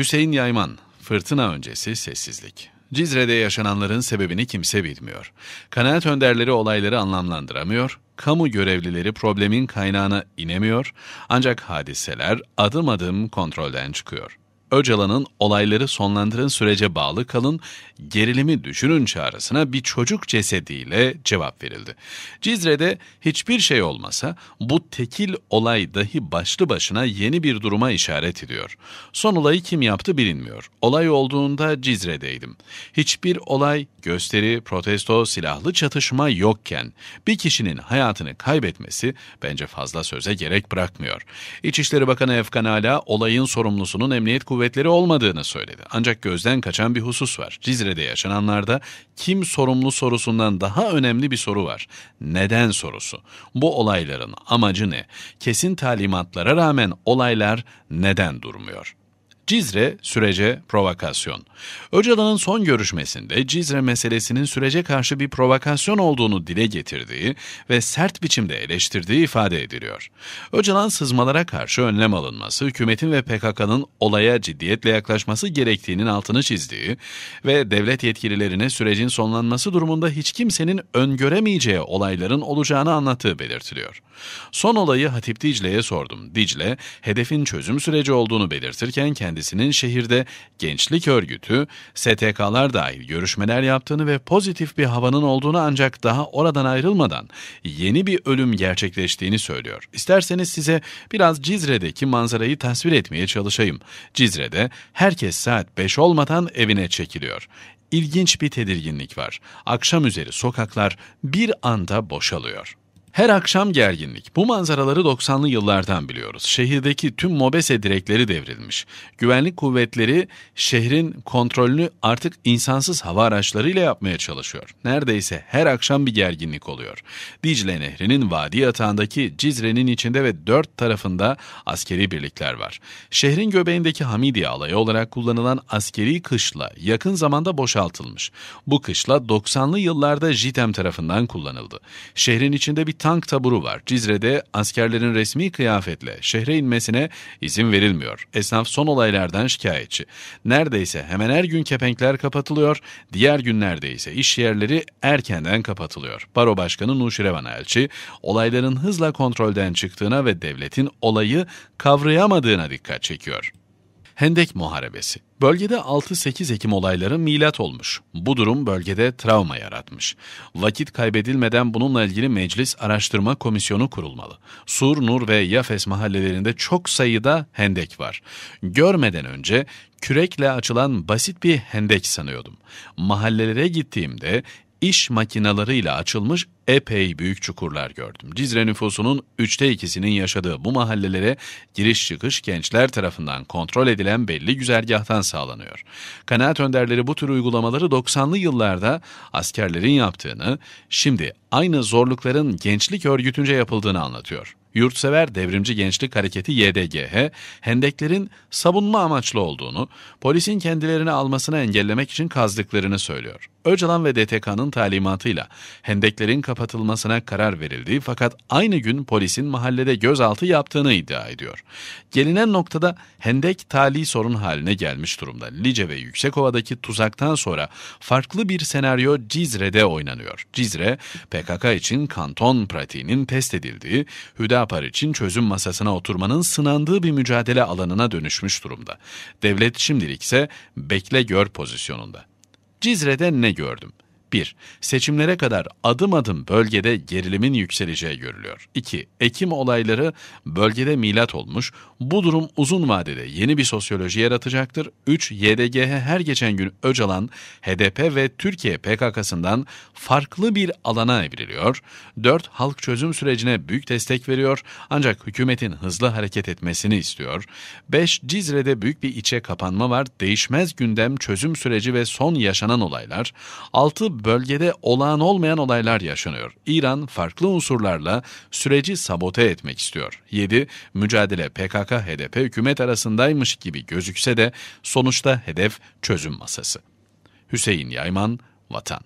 Hüseyin Yayman, fırtına öncesi sessizlik. Cizre'de yaşananların sebebini kimse bilmiyor. Kanaat önderleri olayları anlamlandıramıyor, kamu görevlileri problemin kaynağına inemiyor, ancak hadiseler adım adım kontrolden çıkıyor. Öcalan'ın olayları sonlandırın sürece bağlı kalın, gerilimi düşürün çağrısına bir çocuk cesediyle cevap verildi. Cizre'de hiçbir şey olmasa bu tekil olay dahi başlı başına yeni bir duruma işaret ediyor. Son olayı kim yaptı bilinmiyor. Olay olduğunda Cizre'deydim. Hiçbir olay, gösteri, protesto, silahlı çatışma yokken bir kişinin hayatını kaybetmesi bence fazla söze gerek bırakmıyor. İçişleri Bakanı Efkan Ala olayın sorumlusunun emniyet kuvvetleri kuvvetleri olmadığını söyledi. Ancak gözden kaçan bir husus var. Cizre'de yaşananlarda kim sorumlu sorusundan daha önemli bir soru var. Neden sorusu. Bu olayların amacı ne? Kesin talimatlara rağmen olaylar neden durmuyor? Cizre sürece provokasyon. Öcalan'ın son görüşmesinde Cizre meselesinin sürece karşı bir provokasyon olduğunu dile getirdiği ve sert biçimde eleştirdiği ifade ediliyor. Öcalan sızmalara karşı önlem alınması, hükümetin ve PKK'nın olaya ciddiyetle yaklaşması gerektiğinin altını çizdiği ve devlet yetkililerine sürecin sonlanması durumunda hiç kimsenin öngöremeyeceği olayların olacağını anlattığı belirtiliyor. Son olayı Hatip Dicle'ye sordum. Dicle, hedefin çözüm süreci olduğunu belirtirken kendisinin şehirde gençlik örgütü, STK'lar dahil görüşmeler yaptığını ve pozitif bir havanın olduğunu ancak daha oradan ayrılmadan yeni bir ölüm gerçekleştiğini söylüyor. İsterseniz size biraz Cizre'deki manzarayı tasvir etmeye çalışayım. Cizre'de herkes saat 5 olmadan evine çekiliyor İlginç bir tedirginlik var. Akşam üzeri sokaklar bir anda boşalıyor. Her akşam gerginlik. Bu manzaraları 90'lı yıllardan biliyoruz. Şehirdeki tüm mobese direkleri devrilmiş. Güvenlik kuvvetleri şehrin kontrolünü artık insansız hava araçlarıyla yapmaya çalışıyor. Neredeyse her akşam bir gerginlik oluyor. Dicle Nehri'nin vadi yatağındaki Cizre'nin içinde ve dört tarafında askeri birlikler var. Şehrin göbeğindeki Hamidiye alayı olarak kullanılan askeri kışla yakın zamanda boşaltılmış. Bu kışla 90'lı yıllarda JITEM tarafından kullanıldı. Şehrin içinde bir tank taburu var. Cizre'de askerlerin resmi kıyafetle şehre inmesine izin verilmiyor. Esnaf son olaylardan şikayetçi. Neredeyse hemen her gün kepenkler kapatılıyor, diğer günlerde ise iş yerleri erkenden kapatılıyor. Baro Başkanı Nuşirevan Elçi, olayların hızla kontrolden çıktığına ve devletin olayı kavrayamadığına dikkat çekiyor. Hendek Muharebesi Bölgede 6-8 Ekim olayları milat olmuş. Bu durum bölgede travma yaratmış. Vakit kaybedilmeden bununla ilgili meclis araştırma komisyonu kurulmalı. Sur, Nur ve Yafes mahallelerinde çok sayıda hendek var. Görmeden önce kürekle açılan basit bir hendek sanıyordum. Mahallelere gittiğimde iş makinalarıyla açılmış epey büyük çukurlar gördüm. Cizre nüfusunun üçte ikisinin yaşadığı bu mahallelere giriş çıkış gençler tarafından kontrol edilen belli güzergahtan sağlanıyor. Kanaat önderleri bu tür uygulamaları 90'lı yıllarda askerlerin yaptığını, şimdi aynı zorlukların gençlik örgütünce yapıldığını anlatıyor. Yurtsever Devrimci Gençlik Hareketi YDGH, hendeklerin savunma amaçlı olduğunu, polisin kendilerini almasını engellemek için kazdıklarını söylüyor. Öcalan ve DTK'nın talimatıyla hendeklerin kapatılmasına karar verildi fakat aynı gün polisin mahallede gözaltı yaptığını iddia ediyor. Gelinen noktada hendek tali sorun haline gelmiş durumda. Lice ve Yüksekova'daki tuzaktan sonra farklı bir senaryo Cizre'de oynanıyor. Cizre, PKK için kanton pratiğinin test edildiği, Hüdapar için çözüm masasına oturmanın sınandığı bir mücadele alanına dönüşmüş durumda. Devlet şimdilik ise bekle gör pozisyonunda. Cizre'de ne gördüm? 1. Seçimlere kadar adım adım bölgede gerilimin yükseleceği görülüyor. 2. Ekim olayları bölgede milat olmuş. Bu durum uzun vadede yeni bir sosyoloji yaratacaktır. 3. YDGH her geçen gün Öcalan, HDP ve Türkiye PKK'sından farklı bir alana evriliyor. 4. Halk çözüm sürecine büyük destek veriyor ancak hükümetin hızlı hareket etmesini istiyor. 5. Cizre'de büyük bir içe kapanma var. Değişmez gündem, çözüm süreci ve son yaşanan olaylar. 6 bölgede olağan olmayan olaylar yaşanıyor. İran farklı unsurlarla süreci sabote etmek istiyor. 7. Mücadele PKK-HDP hükümet arasındaymış gibi gözükse de sonuçta hedef çözüm masası. Hüseyin Yayman, Vatan